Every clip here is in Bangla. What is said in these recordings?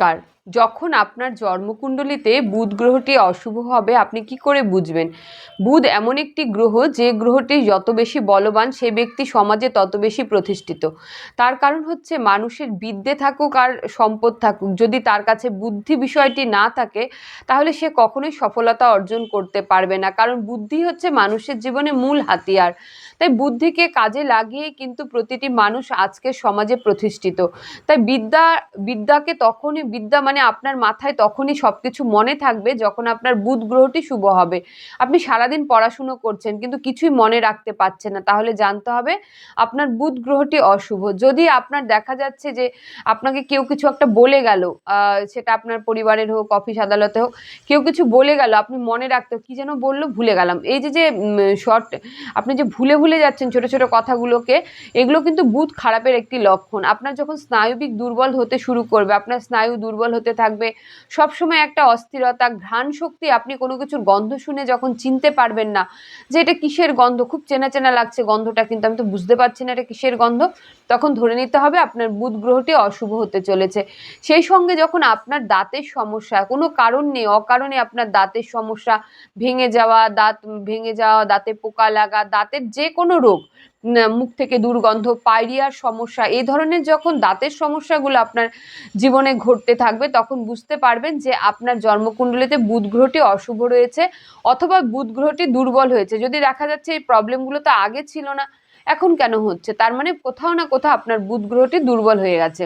নমস্কার যখন আপনার জন্মকুণ্ডলিতে বুধ গ্রহটি অশুভ হবে, আপনি কি করে বুঝবেন? বুধ এমন একটি গ্রহ, যে গ্রহটি যত বেশি বলবান, সে ব্যক্তি সমাজে তত বেশি প্রতিষ্ঠিত। তার কারণ হচ্ছে মানুষের বিদ্যে থাকুক আর সম্পদ থাকুক। যদি তার কাছে বুদ্ধি বিষয়টি না থাকে, তাহলে সে কখনোই সফলতা অর্জন করতে পারবে না। কারণ বুদ্ধি হচ্ছে মানুষের জীবনে মূল হাতিয়ার। তাই বুদ্ধিকে কাজে লাগিয়ে কিন্তু প্রতিটি মানুষ আজকের সমাজে প্রতিষ্ঠিত। তাই বিদ্যা, বিদ্যাকে তখনই, বিদ্যা মানে আপনার মাথায় তখনই সব কিছু মনে থাকবে যখন আপনার বুধ গ্রহটি শুভ হবে। আপনি সারাদিন পড়াশুনো করছেন কিন্তু কিছুই মনে রাখতে পারছেন না। তাহলে জানতে হবে আপনার বুধ গ্রহটি অশুভ। যদি আপনার দেখা যাচ্ছে যে আপনাকে কেউ কিছু একটা বলে গেল সেটা আপনার পরিবারের হোক, অফিস আদালতে হোক, কেউ কিছু বলে গেল, আপনি মনে রাখতে কি যেন বলল, ভুলে গেলাম। এই যে যে শর্ট আপনি যে ভুলে ভুলে যাচ্ছেন ছোট ছোট কথাগুলোকে, এগুলো কিন্তু বুধ খারাপের একটি লক্ষণ। আপনার যখন স্নায়ুবিক দুর্বল হতে শুরু করবে, আপনার স্নায়ু দুর্বল হতে থাকবে। সবসময় একটা অস্থিরতা ঘ্রাণ শক্তি আপনি কোনো কিছুর গন্ধ শুনে যখন চিনতে পারবেন না যে এটা কিসের গন্ধ, খুব চেনা চেনা লাগছে গন্ধটা কিন্তু আমি তো বুঝতে পারছি না এটা কিসের গন্ধ, তখন ধরে নিতে হবে আপনার বুধ গ্রহটি অশুভ হতে চলেছে। সেই সঙ্গে যখন আপনার দাঁতের সমস্যা, কোনো কারণ নেই, অকারণে আপনার দাঁতের সমস্যা, ভেঙে যাওয়া, দাঁত ভেঙে যাওয়া, দাঁতে পোকা লাগা, দাঁতের যে কোনো রোগ মুখ থেকে দুর্গন্ধ পাইরিয়ার সমস্যা, এই ধরনের যখন দাঁতের সমস্যাগুলো আপনার জীবনে ঘটতে থাকবে, তখন বুঝতে পারবেন যে আপনার জন্মকুণ্ডলিতে বুধ গ্রহটি অশুভ রয়েছে অথবা বুধ গ্রহটি দুর্বল হয়েছে। যদি দেখা যাচ্ছে এই প্রবলেমগুলো তো আগে ছিল না, এখন কেন হচ্ছে? তার মানে কোথাও না কোথাও আপনার বুধ গ্রহটি দুর্বল হয়ে গেছে।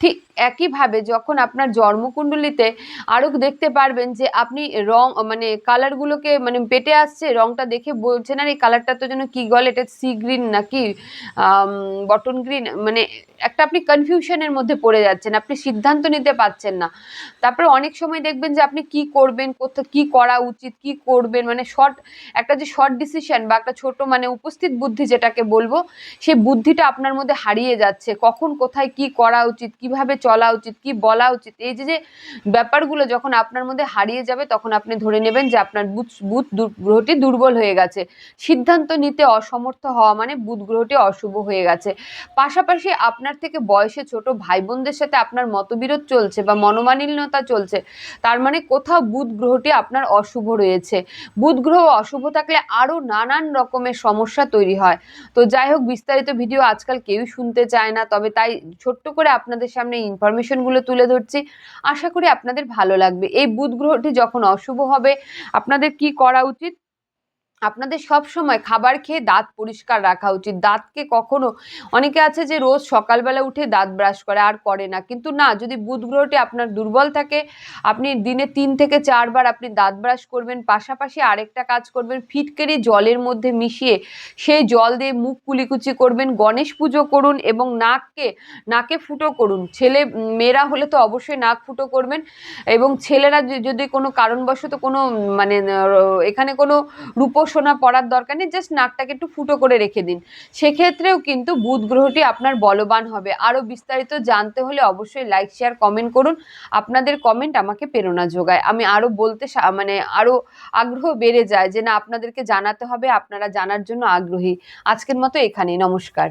ঠিক একইভাবে যখন আপনার জন্মকুণ্ডলিতে আরও দেখতে পারবেন যে আপনি রং মানে কালারগুলোকে মানে পেটে আসছে, রংটা দেখে বলছেন, আর, এই কালারটা তো যেন কী গলে এটা সি গ্রিন নাকি বটন গ্রিন? মানে একটা আপনি কনফিউশনের মধ্যে পড়ে যাচ্ছেন, আপনি সিদ্ধান্ত নিতে পারছেন না। তারপরে অনেক সময় দেখবেন যে আপনি কি করবেন কোথাও কি করা উচিত, কি করবেন মানে শর্ট, একটা যে শর্ট ডিসিশন বা একটা ছোট মানে উপস্থিত বুদ্ধি যেটাকে বলব সেই বুদ্ধিটা আপনার মধ্যে হারিয়ে যাচ্ছে, কখন, কোথায়, কি করা উচিত, কীভাবে চলা উচিত, কি বলা উচিত? এই যে যে ব্যাপারগুলো যখন আপনার মধ্যে হারিয়ে যাবে, তখন আপনি ধরে নেবেন যে আপনার বুধ বুধ গ্রহটি দুর্বল হয়ে গেছে। সিদ্ধান্ত নিতে অসমর্থ হওয়া মানে বুধ গ্রহটি অশুভ হয়ে গেছে। পাশাপাশি আপনার থেকে বয়সে ছোট ভাই বোনদের সাথে আপনার মতবিরোধ চলছে বা মনোমালিন্যতা চলছে, তার মানে কোথাও বুধ গ্রহটি আপনার অশুভ রয়েছে। বুধ গ্রহ অশুভ থাকলে আরও নানান রকমের সমস্যা তৈরি হয়। তো যাই হোক, বিস্তারিত ভিডিও আজকাল কেউই শুনতে চায় না, তবে তাই ছোট্ট করে আপনাদের সামনে ইনফরমেশনগুলো তুলে ধরছি। আশা করি আপনাদের ভালো লাগবে। এই বুধ গ্রহটি যখন অশুভ হবে, আপনাদের কি করা উচিত? আপনাদের সব সময় খাবার খেয়ে দাঁত পরিষ্কার রাখা উচিত। দাঁতকে কখনো, অনেকে আছে যে রোজ সকালবেলা উঠে দাঁত ব্রাশ করে, আর করে না। কিন্তু না, যদি বুধ গ্রহটি আপনার দুর্বল থাকে, আপনি দিনে তিন থেকে চারবার আপনি দাঁত ব্রাশ করবেন, পাশাপাশি আরেকটা কাজ করবেন, ফিটকেরি জলের মধ্যে মিশিয়ে সেই জল দিয়ে মুখ কুলিকুচি করবেন, গণেশ পুজো করুন এবং নাককে, নাকে ফুটো করুন। ছেলে, মেয়েরা হলে তো অবশ্যই নাক ফুটো করবেন এবং ছেলেরা যদি কোনো কারণবশত কোনো মানে এখানে কোনো রূপোসোনা পরার দরকার নেই জাস্ট নাকটাকে একটু ফুটো করে রেখে দিন। সেক্ষেত্রেও কিন্তু বুধ গ্রহটি আপনার বলবান হবে। আরও বিস্তারিত জানতে হলে অবশ্যই লাইক শেয়ার কমেন্ট করুন। আপনাদের কমেন্ট আমাকে প্রেরণা যোগায়। আমি আরও বলতে মানে আরও আগ্রহ বেড়ে যায় যে না, আপনাদেরকে জানাতে হবে, আপনারা জানার জন্য আগ্রহী। আজকের মতো এখানেই, নমস্কার।